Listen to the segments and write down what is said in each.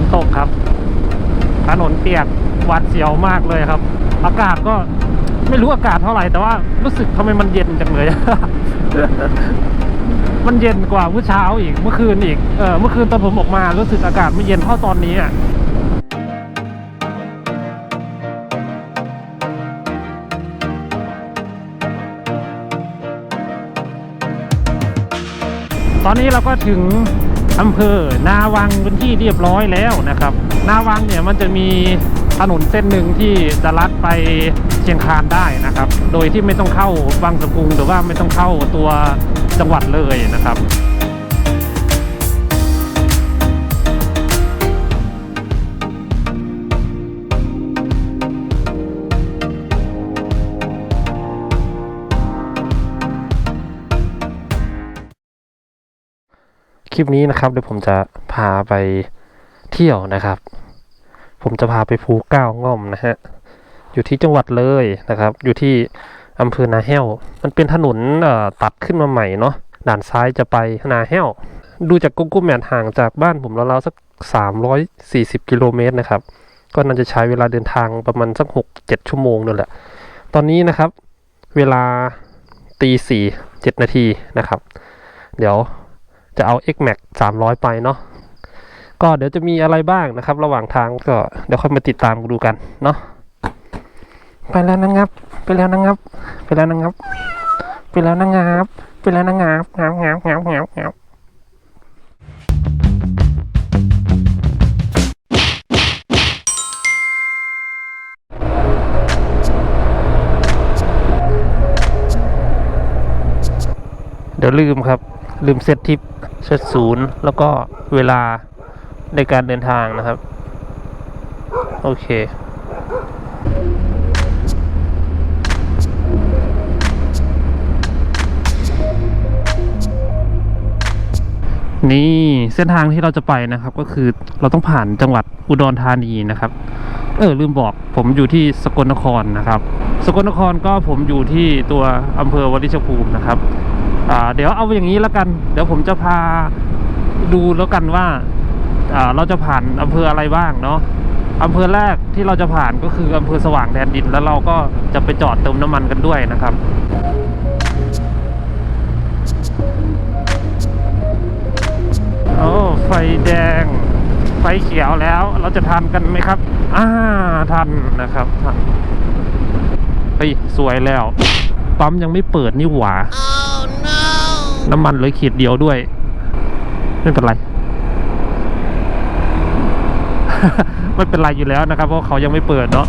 นตกครับ ถนนเปียกวัดเสียวมากเลยครับ อากาศก็ไม่รู้อากาศเท่าไหร่แต่ว่ารู้สึกทำไมมันเย็นจังเลย มันเย็นกว่าเมื่อเช้าอีกเมื่อคืนอีกเออเมื่อคืนตอนผมออกมารู้สึกอากาศไม่เย็นเท่าตอนนี้อะตอนนี้เราก็ถึง อำเภอนาวังเป็นที่เรียบร้อยแล้วนะครับ นาวังเนี่ยมันจะมีถนนเส้นหนึ่งที่จะลัดไปเชียงคานได้นะครับ โดยที่ไม่ต้องเข้าบางสะพุงหรือว่าไม่ต้องเข้าตัวจังหวัดเลยนะครับ ลิปนี้นะครับเดี๋ยวผมจะพาไปเที่ยวนะครับ ผมจะพาไปภูเก้าง่อมนะฮะอยู่ที่จังหวัดเลยนะครับ อยู่ที่อำเภอนาแห้ว มันเป็นถนนตัดขึ้นมาใหม่เนาะด่านซ้ายจะไปนาแห้ว ดูจากกุ๊กกุ๊แมนห่างจากบ้านผมราวๆสัก 340 กิโลเมตรนะครับ ก็น่าจะใช้เวลาเดินทางประมาณสัก 6-7 ชั่วโมงนั่นแหละ ตอนนี้นะครับ เวลาตีสี่เจ็ดนาทีนะครับ เดี๋ยว จะเอา X Max 300 ไปเนาะก็เดี๋ยวจะมีอะไรบ้างนะครับ ระหว่างทางก็เดี๋ยวค่อยมาติดตามดูกันเนาะไปแล้วนะครับ ไปแล้วนะครับ ไปแล้วนะครับ ไปแล้วนะครับไปแล้วนะครับงับงับงับงับงับเดี๋ยวลืมครับ ลืมเซตทิปเซตศูนย์แล้วก็เวลาในการเดินทางนะครับ โอเคนี่เส้นทางที่เราจะไปนะครับก็คือเราต้องผ่านจังหวัดอุดรธานีนะครับ เออลืมบอกผมอยู่ที่สกลนครนะครับ สกลนครก็ผมอยู่ที่ตัวอำเภอวริชภูมินะครับ เดี๋ยวเอาอย่างนี้แล้วกัน เดี๋ยวผมจะพาดูแล้วกันว่าเราจะผ่านอำเภออะไรบ้างเนาะอำเภอแรกที่เราจะผ่านก็คืออำเภอสว่างแดนดิน แล้วเราก็จะไปจอดเติมน้ำมันกันด้วยนะครับโอ้ไฟแดง ไฟเขียวแล้ว เราจะทันกันไหมครับอ่าทันนะครับทันเฮ้ยสวยแล้วปั๊มยังไม่เปิดนี่หว่า น้ำมันเหลยขีดเดียวด้วย ไม่เป็นไร ไม่เป็นไรอยู่แล้วนะครับ เพราะเขายังไม่เปิดเนาะ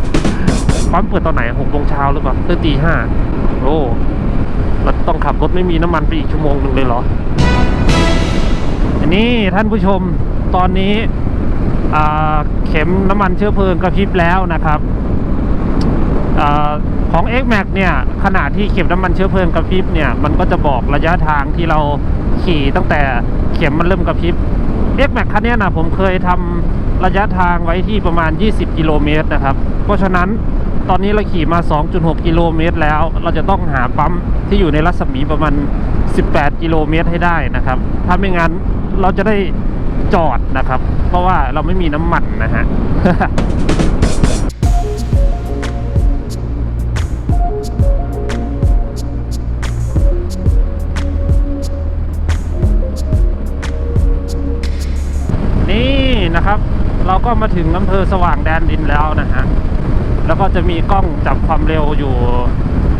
ปั๊มเปิดตอนไหนหกโมงเช้าหรือเปล่าตื่นตีห้าโอ้เราต้องขับรถไม่มีน้ำมันไปอีกชั่วโมงหนึ่งเลยเหรอ อันนี้ท่านผู้ชมตอนนี้อ่าเข็มน้ำมันเชื้อเพลิงกระพริบแล้วนะครับ อของ X Max เนี่ยขณะที่เข็มน้ำมันเชื้อเพลิงกระพริบเนี่ยมันก็จะบอกระยะทางที่เราขี่ตั้งแต่เข็มมันเริ่มกระพริบ X Max คันนี้นะผมเคยทำระยะทางไว้ที่ประมาณ 20 กิโลเมตรนะครับ เพราะฉะนั้นตอนนี้เราขี่มา 2.6 กิโลเมตรแล้ว เราจะต้องหาปั๊มที่อยู่ในรัศมีประมาณ 18 กิโลเมตรให้ได้นะครับ ถ้าไม่งั้นเราจะได้จอดนะครับ เพราะว่าเราไม่มีน้ำมันนะฮะ ก็มาถึงอำเภอสว่างแดนดินแล้วนะฮะ แล้วก็จะมีกล้องจับความเร็วอยู่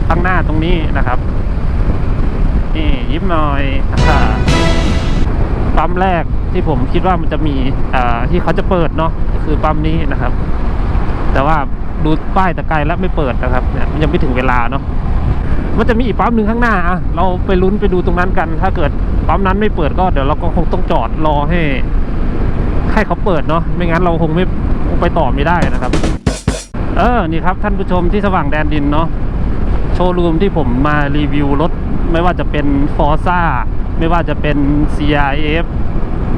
ข้างหน้าตรงนี้นะครับ นี่ยิ้มหน่อยปั๊มแรกที่ผมคิดว่ามันจะมีอ่าที่เขาจะเปิดเนาะคือปั๊มนี้นะครับ แต่ว่าดูป้ายแต่ไกลแล้วไม่เปิดนะครับเนี่ยมันยังไม่ถึงเวลาเนาะมันจะมีอีกปั๊มหนึ่งข้างหน้าอะเราไปลุ้นไปดูตรงนั้นกัน ถ้าเกิดปั๊มนั้นไม่เปิดก็เดี๋ยวเราก็คงต้องจอดรอให้ ให้เขาเปิดเนาะไม่งั้นเราคงไม่ไปต่อไม่ได้นะครับ เออนี่ครับท่านผู้ชมที่สว่างแดนดินเนาะโชว์รูมที่ผมมารีวิวรถ ไม่ว่าจะเป็น f o r z a ไม่ว่าจะเป็น CRF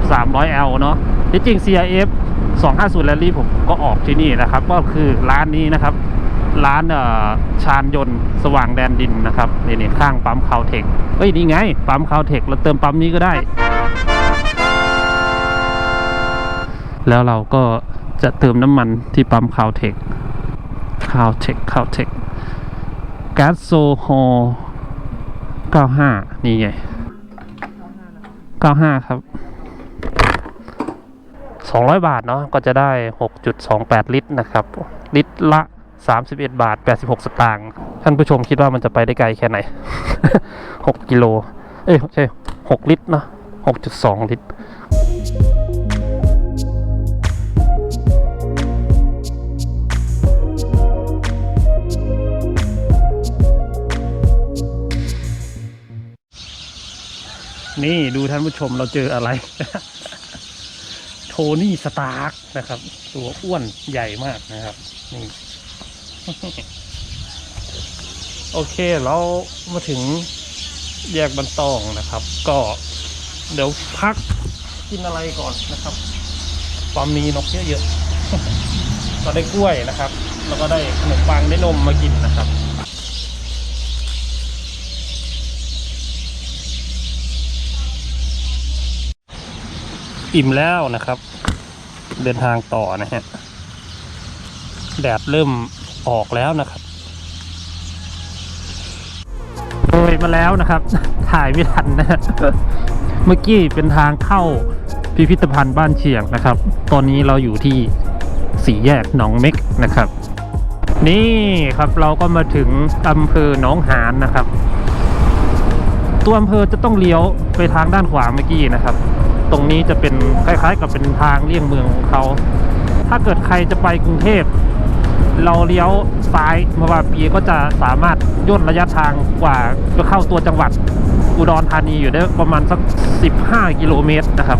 300L เนาะที่จริง CRF 250 Rally ผมก็ออกที่นี่นะครับ ก็คือร้านนี้นะครับ ร้านเอ่อชานยนต์สว่างแดนดินนะครับนี่นี่ข้างปั๊มคาวเทคเฮ้ยนี่ไงปั๊มคาวเทคเราเติมปั๊มนี้ก็ได้ แล้วเราก็จะเติมน้ำมันที่ปั๊มคาวเทคคาวเทคคาวเทคก๊าซโซฮอล95 นี่ไง 95 ครับ 200 บาทเนาะก็จะได้ 6.28 ลิตรนะครับ ลิตรละ 31 บาท 86 สตางค์ท่านผู้ชมคิดว่ามันจะไปได้ไกลแค่ไหน 6 กิโล เอ้ยใช่ 6 ลิตรเนาะ6.2 ลิตร นี่ดูท่านผู้ชมเราเจออะไร โทนี่สตาร์กนะครับ ตัวอ้วนใหญ่มากนะครับ นี่ โอเคเรามาถึงแยกบันตองนะครับ ก็เดี๋ยวพักกินอะไรก่อนนะครับความมีนกเยอะๆก็ได้กล้วยนะครับ แล้วก็ได้ขนมปังได้นมมากินนะครับ อิ่มแล้วนะครับ เดินทางต่อนะฮะแดดเริ่มออกแล้วนะครับโดยมาแล้วนะครับ ถ่ายไม่ทันนะฮะเมื่อกี้เป็นทางเข้าพิพิธภัณฑ์บ้านเชียงนะครับ ตอนนี้เราอยู่ที่สี่แยกหนองเม็กนะครับ นี่ครับเราก็มาถึงอำเภอหนองหานนะครับ ตัวอำเภอจะต้องเลี้ยวไปทางด้านขวาเมื่อกี้นะครับ ตรงนี้จะเป็นคล้ายๆ กับเป็นทางเลี่ยงเมืองของเขา ถ้าเกิดใครจะไปกรุงเทพ เราเลี้ยวซ้ายมาว่าปีก็จะสามารถย่นระยะทางกว่าจะเข้าตัวจังหวัดอุดรธานีอยู่ได้ประมาณสัก 15 กิโลเมตรนะครับ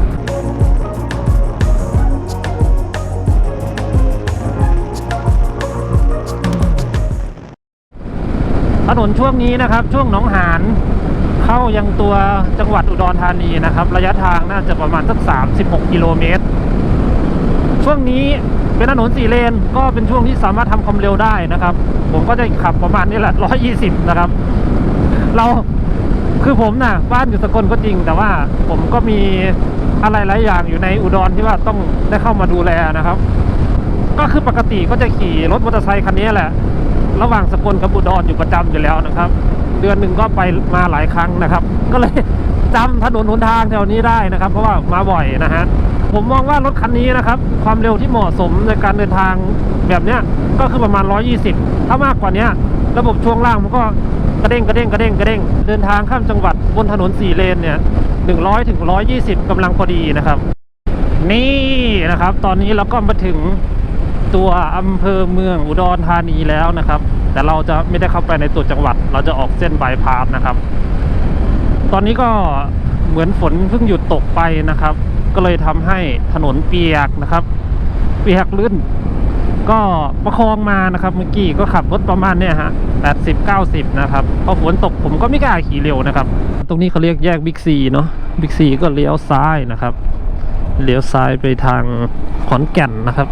ถนนช่วงนี้นะครับช่วงหนองหาน เข้ายังตัวจังหวัดอุดรธานีนะครับ ระยะทางน่าจะประมาณสัก 36 กิโลเมตร ช่วงนี้เป็นถนนสี่เลนก็เป็นช่วงที่สามารถทำความเร็วได้นะครับ ผมก็จะขับประมาณนี้แหละ 120 นะครับ เราคือผมน่ะบ้านอยู่สกลก็จริง แต่ว่าผมก็มีอะไรหลายอย่างอยู่ในอุดรที่ว่าต้องได้เข้ามาดูแลนะครับ ก็คือปกติก็จะขี่รถมอเตอร์ไซค์คันนี้แหละ ระหว่างสกลกับอุดรอยู่ประจำอยู่แล้วนะครับ เดือนหนึ่งก็ไปมาหลายครั้งนะครับ ก็เลยจำถนนหนทางแถวนี้ได้นะครับ เพราะว่ามาบ่อยนะฮะผมมองว่ารถคันนี้นะครับ ความเร็วที่เหมาะสมในการเดินทางแบบเนี้ยก็คือประมาณ 120 ถ้ามากกว่าเนี้ยระบบช่วงล่างมันก็กระเด้งกระเด้งกระเด้งกระเด้งเดินทางข้ามจังหวัดบนถนนสี่เลนเนี่ย100ถึง120กำลังพอดีนะครับ นี่นะครับ ตอนนี้เราก็มาถึง ตัวอำเภอเมืองอุดรธานีแล้วนะครับ แต่เราจะไม่ได้เข้าไปในตัวจังหวัด เราจะออกเส้นบายพาสนะครับ ตอนนี้ก็เหมือนฝนเพิ่งหยุดตกไปนะครับ ก็เลยทำให้ถนนเปียกนะครับ เปียกลื่น ก็ประคองมานะครับเมื่อกี้ก็ขับรถประมาณเนี่ยฮะ80 90นะครับพอฝนตกผมก็ไม่กล้าขี่เร็วนะครับ ตรงนี้เขาเรียกแยกบิ๊กซีเนาะบิ๊กซีก็เลี้ยวซ้ายนะครับเลี้ยวซ้ายไปทางขอนแก่นนะครับ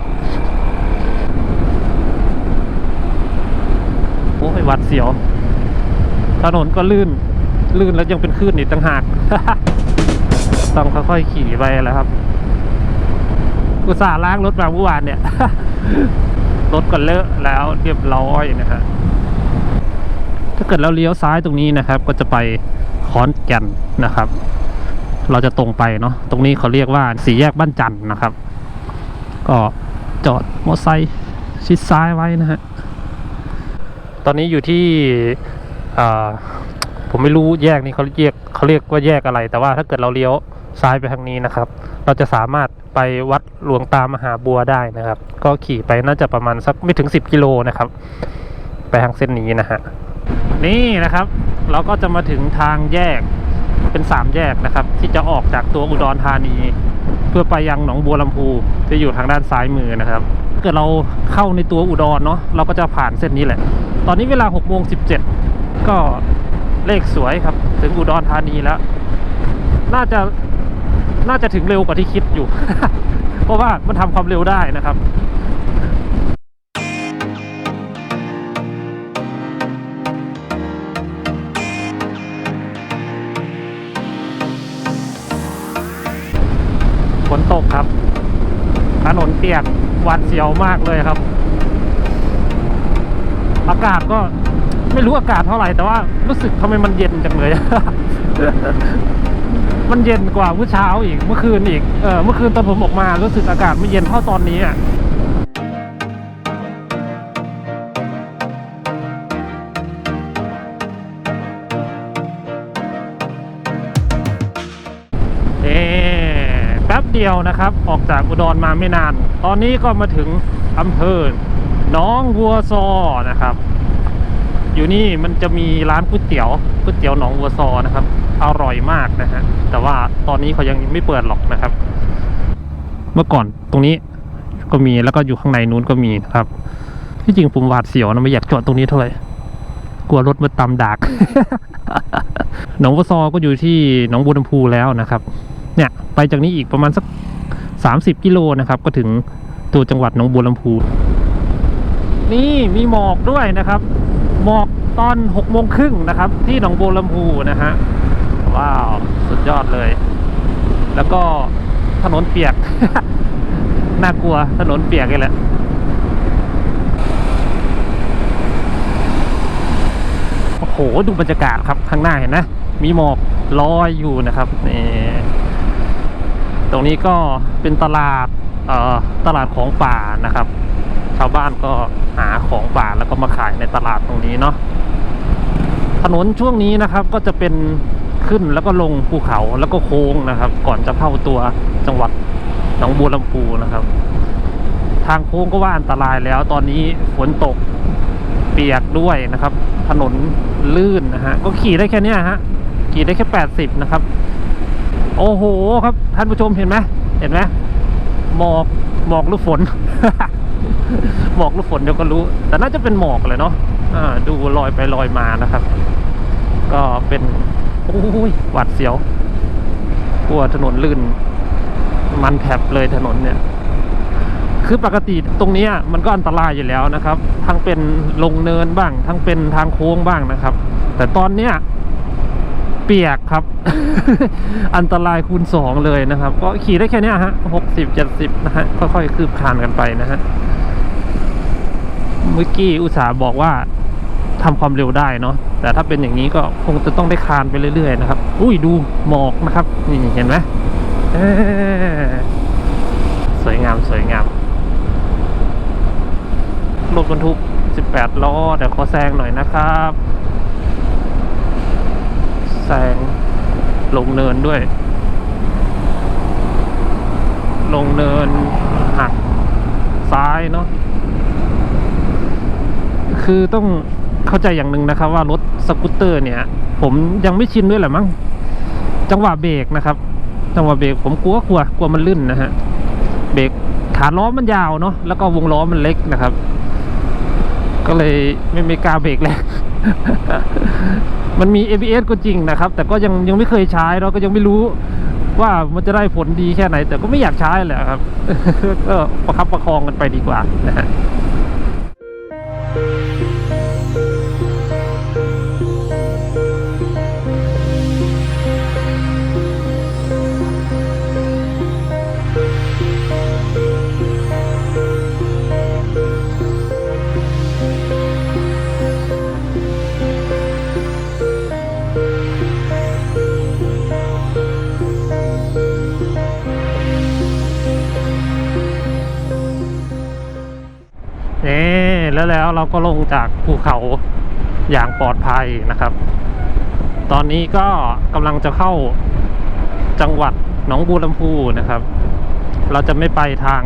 โอ้ยห วัดเสียว ถนนก็ลื่น ลื่นแล้วยังเป็นคลื่นอีกต่างหาก ต้องค่อยๆขี่ไปแหล้วครับอุตส่าห์ล้างรถมาเมื่อวานเนี่ย รถก็เลอะแล้วเรียบร้อยนะฮะถ้าเกิดเราเลี้ยวซ้ายตรงนี้นะครับ ก็จะไปขอนแก่นนะครับ เราจะตรงไปเนาะตรงนี้เขาเรียกว่าสี่แยกบ้านจันทร์นะครับ ก็จอดมอเตอร์ไซค์ชิดซ้ายไว้นะฮะ ตอนนี้อยู่ที่ผมไม่รู้แยกนี้เขาเรียกเขาเรียกว่าแยกอะไร แต่ว่าถ้าเกิดเราเลี้ยวซ้ายไปทางนี้นะครับ เราจะสามารถไปวัดหลวงตามหาบัวได้นะครับ ก็ขี่ไปน่าจะประมาณสักไม่ถึง 10 กิโลนะครับ ไปทางเส้นนี้นะฮะนี่นะครับ เราก็จะมาถึงทางแยกเป็นสามแยกนะครับ ที่จะออกจากตัวอุดรธานี เพื่อไปยังหนองบัวลำพูจะอยู่ทางด้านซ้ายมือนะครับ เกิดเราเข้าในตัวอุดรเนาะเราก็จะผ่านเส้นนี้แหละ ตอนนี้เวลา6โมง17ก็เลขสวยครับ ถึงอุดรธานีแล้ว น่าจะน่าจะถึงเร็วกว่าที่คิดอยู่ เพราะว่ามันทำความเร็วได้นะครับฝนตกครับอนนเปียก วาดเสียวมากเลยครับ อากาศก็ไม่รู้อากาศเท่าไหร่แต่ว่ารู้สึกทำไมมันเย็นจังเลย มันเย็นกว่าเมื่อเช้าอีกเมื่อคืนอีกเออเมื่อคืนตอนผมออกมารู้สึกอากาศไม่เย็นเท่าตอนนี้อะ เดียวนะครับ ออกจากอุดรมาไม่นาน ตอนนี้ก็มาถึงอำเภอหนองวัวซอนะครับ อยู่นี่มันจะมีร้านก๋วยเตี๋ยวก๋วยเตี๋ยวหนองวัวซอนะครับ อร่อยมากนะฮะแต่ว่าตอนนี้เขายังไม่เปิดหรอกนะครับ เมื่อก่อนตรงนี้ก็มีแล้วก็อยู่ข้างในนู้นก็มีครับ ที่จริงผมหวาดเสียวนะไม่อยากจอดตรงนี้เท่าไหร่กลัวรถมาตามดักหนองวัวซอก็อยู่ที่หนองบัวลำพูแล้วนะครับ เนี่ยไปจากนี้อีกประมาณสักสามสิบกิโลนะครับ ก็ถึงตัวจังหวัดหนองบัวลำพูนี่มีหมอกด้วยนะครับ หมอกตอนหกโมงครึ่งนะครับ ที่หนองบัวลำพูนะฮะว้าว สุดยอดเลย แล้วก็ถนนเปียก น่ากลัวถนนเปียกเลยแหละโอ้โห ดูบรรยากาศครับข้างหน้าเห็นนะ มีหมอกลอยอยู่นะครับนี่ ตรงนี้ก็เป็นตลาดเอ่อตลาดของป่านะครับ ชาวบ้านก็หาของป่าแล้วก็มาขายในตลาดตรงนี้เนาะถนนช่วงนี้นะครับก็จะเป็นขึ้นแล้วก็ลงภูเขาแล้วก็โค้งนะครับ ก่อนจะเข้าตัวจังหวัดหนองบัวลำพูนะครับ ทางโค้งก็ว่าอันตรายแล้วตอนนี้ฝนตกเปียกด้วยนะครับ ถนนลื่นนะฮะก็ขี่ได้แค่นี้ฮะขี่ได้แค่แปดสิบนะครับ โอ้โหครับท่านผู้ชมเห็นไหมเห็นไหมหมอกหมอกหรือฝนหมอกหรือฝนเดี๋ยวก็รู้ แต่น่าจะเป็นหมอกเลยเนาะดูลอยไปลอยมานะครับ ก็เป็นโอ้ยหวัดเสียวกลัวถนนลื่น มันแผบเลยถนนเนี่ย คือปกติตรงนี้มันก็อันตรายอยู่แล้วนะครับ ทั้งเป็นลงเนินบ้าง ทั้งเป็นทางโค้งบ้างนะครับ แต่ตอนเนี้ย เปียกครับ อันตรายคูณสองเลยนะครับ ก็ขี่ได้แค่นี้ฮะหกสิบเจ็ดสิบนะฮะ ค่อยๆคืบคานกันไปนะฮะ เมื่อกี้อุตสาห์บอกว่าทำความเร็วได้เนาะ แต่ถ้าเป็นอย่างนี้ก็คงจะต้องได้คานไปเรื่อยๆนะครับ อุ้ยดูหมอกนะครับ นี่เห็นไหมสวยงามสวยงาม รถบรรทุก 18 ล้อเดี๋ยวขอแซงหน่อยนะครับ แซงลงเนินด้วย ลงเนินหักซ้ายเนาะคือต้องเข้าใจอย่างหนึ่งนะครับ ว่ารถสกูตเตอร์เนี่ย ผมยังไม่ชินด้วยแหละมั้งจังหวะเบรกนะครับ จังหวะเบรกผมกลัวกลัวกลัวมันลื่นนะฮะเบรกขาล้อมันยาวเนาะแล้วก็วงล้อมันเล็กนะครับ ก็เลยไม่ไม่กล้าเบรกแรง มันมี ABS ก็จริงนะครับ แต่ก็ยังยังไม่เคยใช้เราก็ยังไม่รู้ว่ามันจะได้ผลดีแค่ไหน แต่ก็ไม่อยากใช้แหละครับ ก็ประคับประคองกันไปดีกว่านะฮะ แล้วแล้วเราก็ลงจากภูเขาอย่างปลอดภัยนะครับ ตอนนี้ก็กำลังจะเข้าจังหวัดหนองบัวลำพูนะครับ เราจะไม่ไปทาง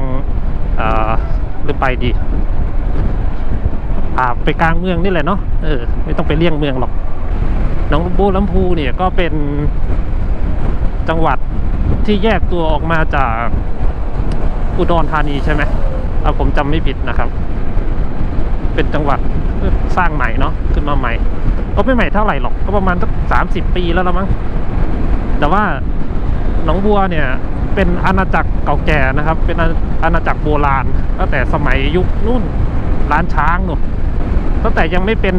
เอ่อหรือไปดีอ่าไปกลางเมืองนี่แหละเนาะเออไม่ต้องไปเลี่ยงเมืองหรอกหนองบัวลำพูเนี่ยก็เป็นจังหวัดที่แยกตัวออกมาจากอุดรธานีใช่ไหมเอาผมจำไม่ผิดนะครับ เป็นจังหวัดสร้างใหม่เนาะขึ้นมาใหม่ ก็ไม่ใหม่เท่าไหร่หรอกก็ประมาณสักสามสิบปีแล้วละมั้งแต่ว่าหนองบัวเนี่ยเป็นอาณาจักรเก่าแก่นะครับ เป็นอาณาจักรโบราณตั้งแต่สมัยยุคนู่นร้านช้างนู่นตั้งแต่ยังไม่เป็น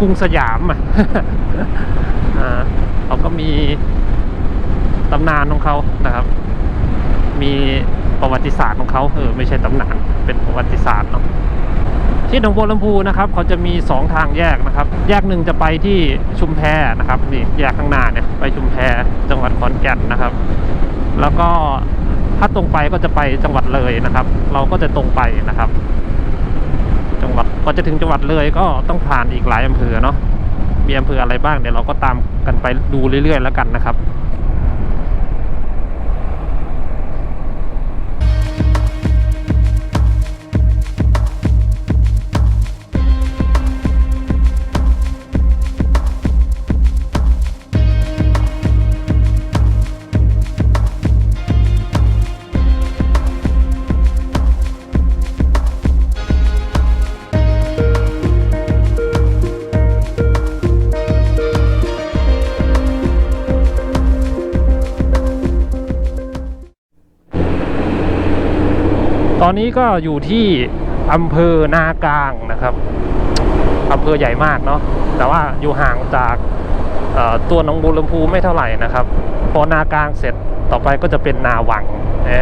กรุงสยามอะอ่าเขาก็มีตำนานของเขานะครับ มีประวัติศาสตร์ของเขาเออไม่ใช่ตำนานเป็นประวัติศาสตร์เนาะ ที่หนองบัวลำพูนะครับเขาจะมี 2 ทางแยกนะครับ แยกหนึ่งจะไปที่ชุมแพนะครับนี่แยกข้างหน้าเนี่ยไปชุมแพจังหวัดขอนแก่นนะครับ แล้วก็ถ้าตรงไปก็จะไปจังหวัดเลยนะครับ เราก็จะตรงไปนะครับ จังหวัดพอจะถึงจังหวัดเลยก็ต้องผ่านอีกหลายอำเภอเนาะมีอำเภออะไรบ้างเดี๋ยวเราก็ตามกันไปดูเรื่อยๆแล้วกันนะครับ อนนี้ก็อยู่ที่อำเภอนากลางนะครับอำเภอใหญ่มากเนาะแต่ว่าอยู่ห่างจากตัวหนองบัวลำพูไม่เท่าไหร่นะครับ พอนากลางเสร็จต่อไปก็จะเป็นนาวังเอ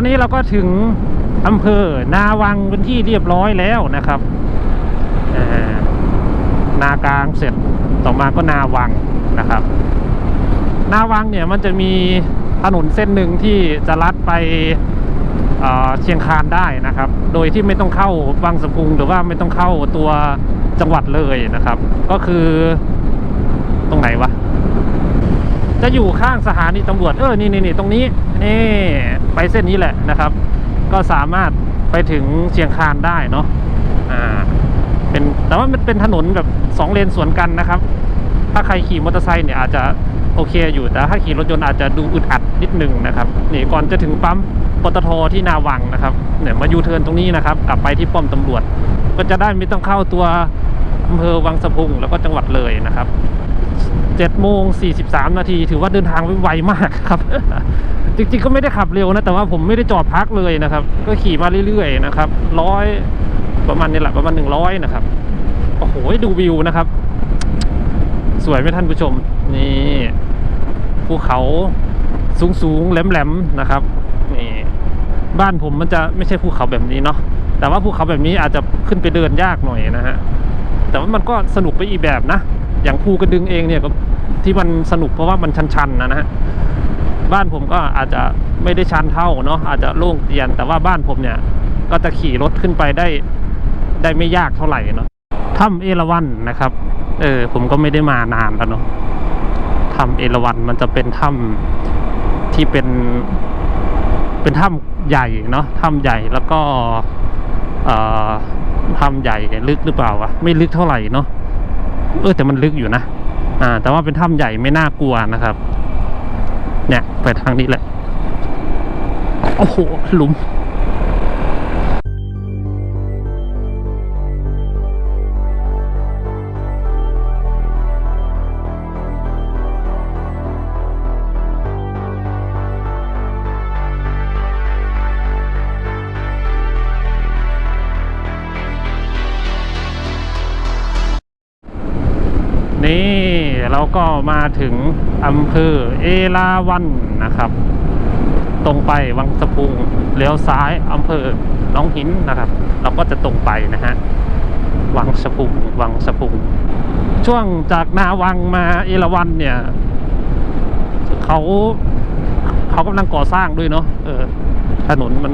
อนนี้เราก็ถึงอำเภอนาวังเป็นที่เรียบร้อยแล้วนะครับนากลางเสร็จต่อมาก็นาวังนะครับ นาวังเนี่ยมันจะมีถนนเส้นหนึ่งที่จะลัดไปเเชียงคานได้นะครับ โดยที่ไม่ต้องเข้าบางสะพุงหรือว่าไม่ต้องเข้าตัวจังหวัดเลยนะครับ ก็คือตรงไหนวะ จะอยู่ข้างสถานีตำรวจเออนี่นี่นี่ตรงนี้นี่ไปเส้นนี้แหละนะครับ ก็สามารถไปถึงเชียงคานได้เนาะอ่าเป็นแต่ว่ามันเป็นถนนแบบสองเลนสวนกันนะครับ ถ้าใครขี่มอเตอร์ไซค์เนี่ยอาจจะโอเคอยู่แต่ถ้าขี่รถยนต์อาจจะดูอึดอัดนิดนึงนะครับนี่ก่อนจะถึงปั๊มปตทที่นาวังนะครับเนี่ยมายูเทิร์นตรงนี้นะครับ กลับไปที่ป้อมตำรวจ ก็จะได้ไม่ต้องเข้าตัวอำเภอวังสะพุงแล้วก็จังหวัดเลยนะครับ 7โมง43 นาที ถือว่าเดินทางไวมากครับ จริงๆก็ไม่ได้ขับเร็วนะ แต่ว่าผมไม่ได้จอดพักเลยนะครับ ก็ขี่มาเรื่อยๆนะครับร้อยประมาณนี้แหละประมาณ 100 นะครับ โอ้โหดูวิวนะครับ สวยไหมท่านผู้ชม นี่ภูเขาสูงๆแหลมๆนะครับนี่บ้านผมมันจะไม่ใช่ภูเขาแบบนี้เนาะแต่ว่าภูเขาแบบนี้อาจจะขึ้นไปเดินยากหน่อยนะฮะแต่ว่ามันก็สนุกไปอีกแบบนะ อย่างภูกระดึงเองเนี่ยก็ที่มันสนุกเพราะว่ามันชันๆนะนะฮะบ้านผมก็อาจจะไม่ได้ชันเท่าเนาะอาจจะโล่งเตียนแต่ว่าบ้านผมเนี่ย ก็จะขี่รถขึ้นไปได้ ได้ไม่ยากเท่าไหร่เนาะถ้ำเอราวัณนะครับ เออผมก็ไม่ได้มานานแล้วเนาะถ้ำเอราวัณมันจะเป็นถ้ำที่เป็น เป็นถ้ำใหญ่เนาะถ้ำใหญ่แล้วก็เอ่อถ้ำใหญ่ลึกหรือเปล่าวะไม่ลึกเท่าไหร่เนาะ เออแต่มันลึกอยู่นะ อ่า แต่ว่าเป็นถ้ำใหญ่ไม่น่ากลัวนะครับ เนี่ย ไปทางนี้แหละ โอ้โหหลุม มาถึงอำเภอเอราวันนะครับ ตรงไปวังสะพุงเลี้ยวซ้ายอำเภอหน้องหินนะครับ เราก็จะตรงไปนะฮะวังสะพุงวังสะพุง ช่วงจากนาวังมาเอราวันเนี่ยเขาเขากำลังก่อสร้างด้วยเนาะเออถนนมัน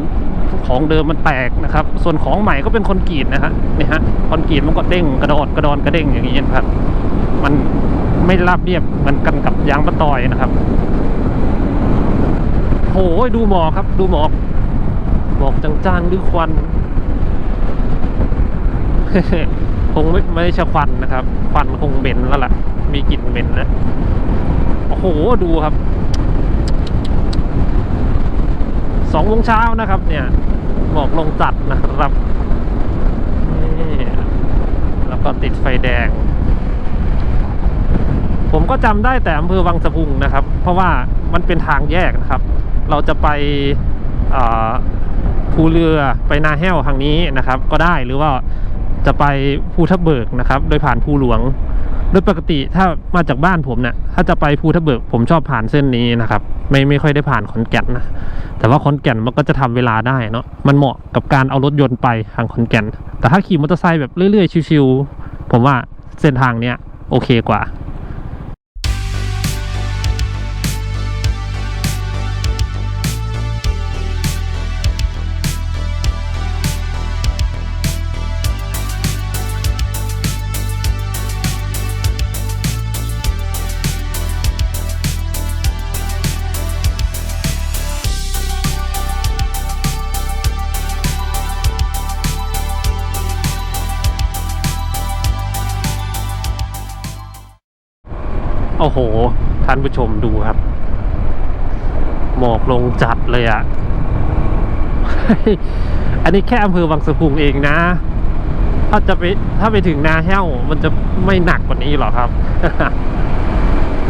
ของเดิมมันแตกนะครับ ส่วนของใหม่ก็เป็นคอนกรีตนะฮะนี่ฮะคอนกรีตมันก็เด้งกระดอนกระดอนกระเด้งอย่างนี้นะครับ มัน ไม่ราบเรียบเหมันกันกับยางมะตอยนะครับโหดูหมอกครับ ดูหมอกหมอกจางๆหรือควันคงไม่ไม่ใช่ควันนะครับ ควันคงเหม็นแล้วล่ะ มีกลิ่นเหม็นนะโอ้โหดูครับสองโมงเช้านะครับ เนี่ยหมอกลงจัดนะครับแล้วก็ติดไฟแดง ผมก็จำได้แต่อำเภอวังสะพุงนะครับ เพราะว่ามันเป็นทางแยกนะครับ เราจะไปภูเรือไปนาแห้วทางนี้นะครับ ก็ได้หรือว่าจะไปภูทับเบิกนะครับ โดยผ่านภูหลวงโดยปกติถ้ามาจากบ้านผมเนี่ยถ้าจะไปภูทับเบิกผมชอบผ่านเส้นนี้นะครับ ไม่ไม่ค่อยได้ผ่านขอนแก่นนะแต่ว่าขอนแก่นมันก็จะทำเวลาได้เนาะมันเหมาะกับการเอารถยนต์ไปทางขอนแก่น แต่ถ้าขี่มอเตอร์ไซค์แบบเรื่อยๆชิวๆผมว่าเส้นทางเนี้ยโอเคกว่า อ้โห ท่านผู้ชมดูครับ หมอกลงจัดเลยอะ่ะ อันนี้แค่อำเภอวังสะพุงเองนะ ถ้าจะไปถ้าไปถึงนาแห้ว มันจะไม่หนักกว่านี้หรอครับ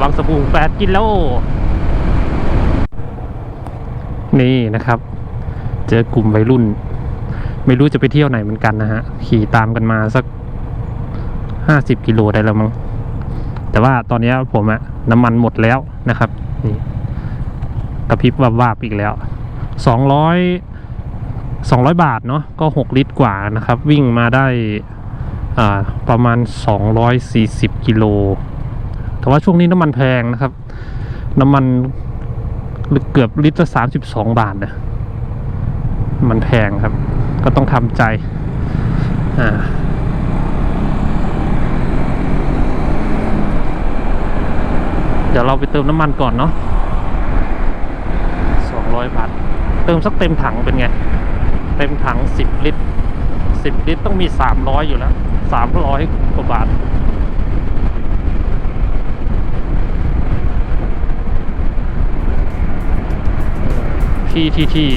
วังสะพุงแปดกิโลนี่นะครับ เจอกลุ่มวัยรุ่น ไม่รู้จะไปเที่ยวไหนเหมือนกันนะฮะ ขี่ตามกันมาสักห้าสิบกิโลได้แล้วมั้ง แต่ว่าตอนนี้ผมอะน้ำมันหมดแล้วนะครับนี่กระพริบวาบวาบๆอีกแล้วสองร้อยสองร้อยบาทเนาะก็หกลิตรกว่านะครับ วิ่งมาได้ประมาณสองร้อยสี่สิบกิโล แต่ว่าช่วงนี้น้ำมันแพงนะครับ น้ำมันเกือบลิตรละสามสิบสองบาทนะมันแพงครับ ก็ต้องทำใจ อ่า เดี๋ยวเราไปเติมน้ำมันก่อนเนาะสองร้อยบาท เติมสักเต็มถังเป็นไง เต็มถังสิบลิตรสิบลิตรต้องมีสามร้อยอยู่แล้วสามร้อยกว่าบาทที่ที่ที่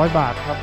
สองร้อยบาทครับ